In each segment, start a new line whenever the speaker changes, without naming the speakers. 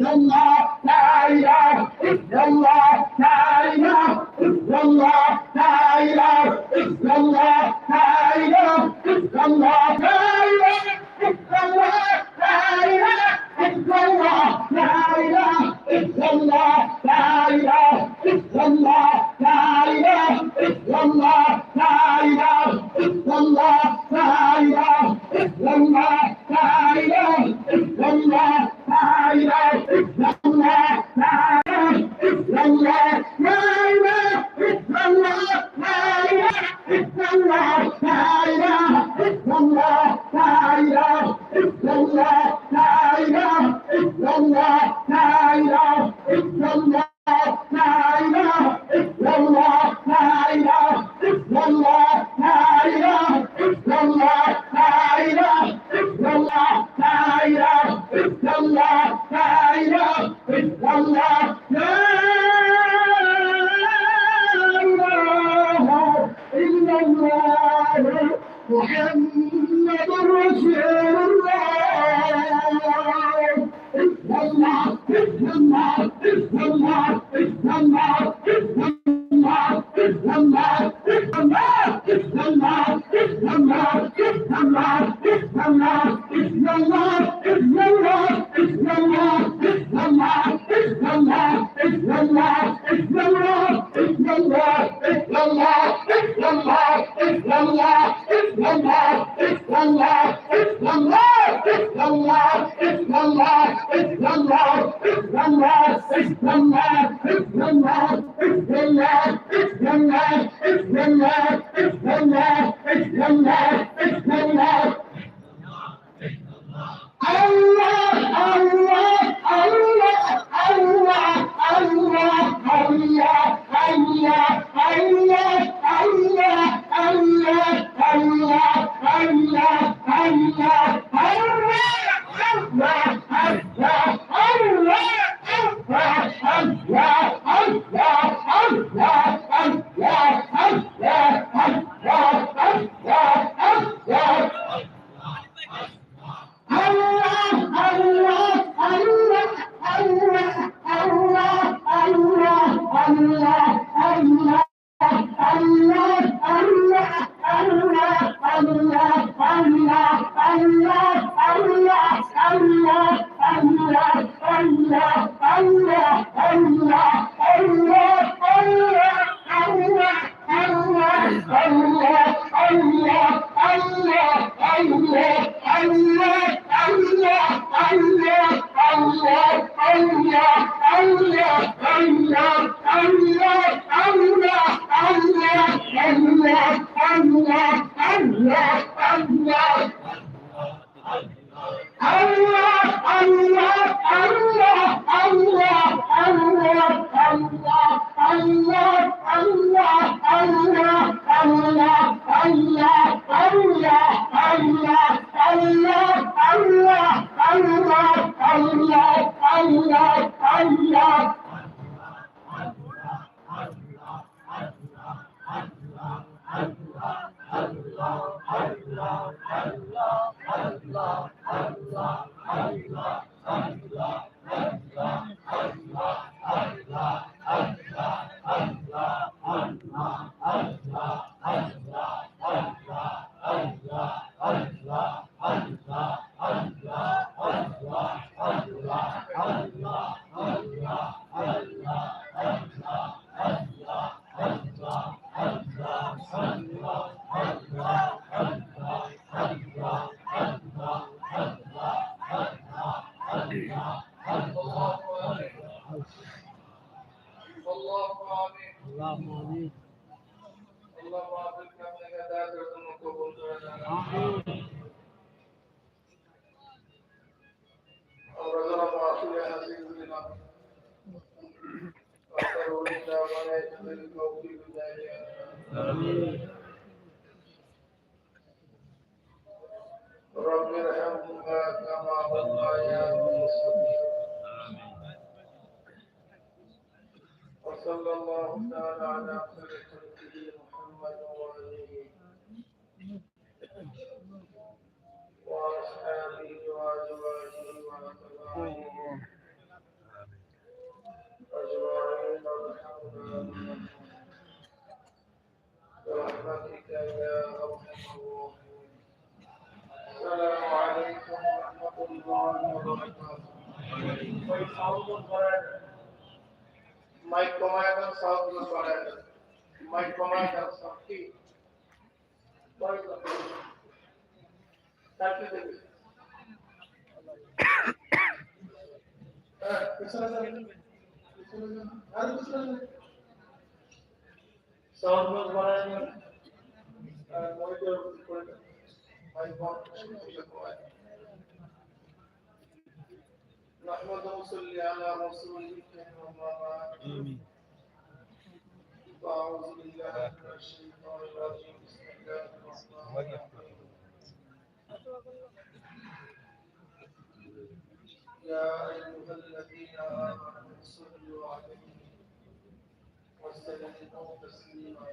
Não, não. محمد رسول الله اسم الله اسم الله اسم الله اسم الله اسم الله اسم الله one Lord, it's one Lord, it's
one Lord. আল্লাহ
رب ارحمهما كما ربياني صغيرا وصلى الله تعالى على خير mic কমায় দেন সাউন্ড করেন মাইক কমায় দেন সব কি? তার কি? দেবে نحمده وصلي على رسوله وما بعد فأعوذ بالله من الشيطان الرجيم بسم الله الرحمن الرحيم يا أيها الذين آمنوا صلوا عليه وسلموا تسليما.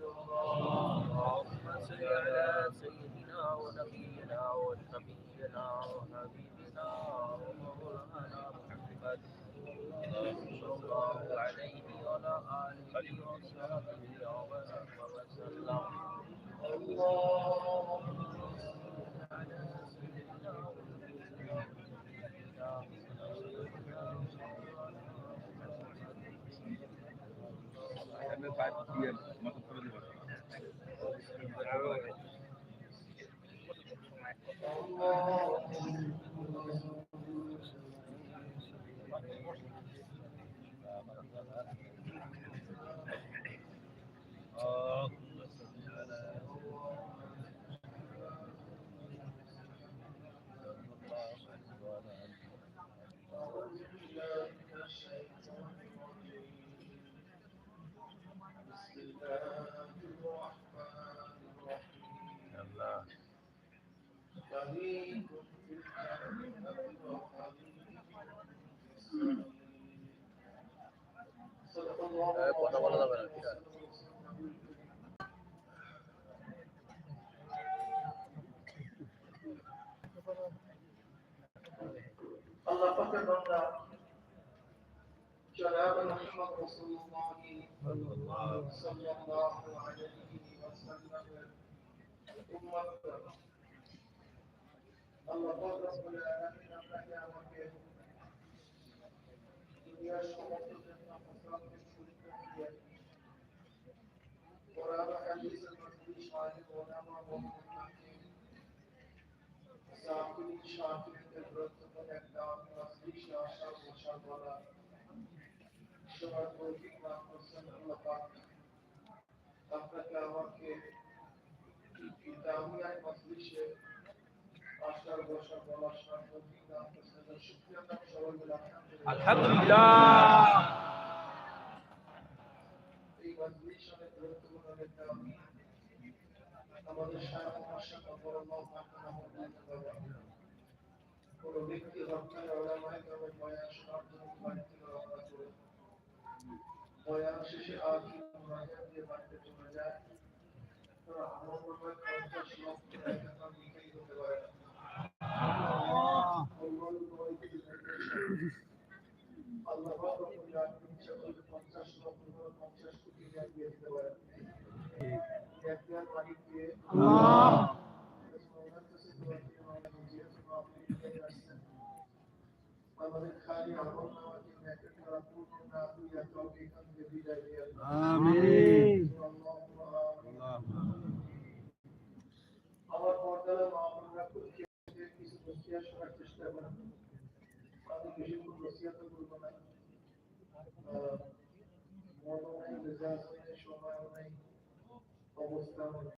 الله
اللهم صل على سيدنا ونبينا ونبينا وحبيبنا ومولانا محمد. صلى الله عليه وعلى آله وصحبه وسلم.
اللهم
على سيدنا ونبينا
কথা cuando vuelva a ver Allah fakir benda جناب محمد رسول الله صلى الله عليه وسلم أمته الله رب العالمين فهي وكيل إن يشكر ওলামা এবং মুত্তাকিন সাকিন শাকিরদের গ্রন্থগুলো একটা মজলিস আশা বসা বলা সবার তৌফিক লাভ করছেন আল্লাহ পাক আপনাকে আমাকে দামিয়ার মজলিসে আসার বসা বলার সবার তৌফিক লাভ করছেন শুকরিয়া কোন ব্যক্তি হত্যার ওলামায় তবে শোনার জন্য বাড়ি থেকে রওনা করে বয়ান শেষে মুনাজাত দিয়ে বাড়িতে চলে যায় তারা আমার মনে হয় পঞ্চাশ
আমিন
আমার পর্দার মামলারা করতে কিছু নসিহত করার চেষ্টা করেন আমি বেশি কোনো নসিহত করবো না মনও নাই মেজাজ নেই সময় নেই অবস্থা নেই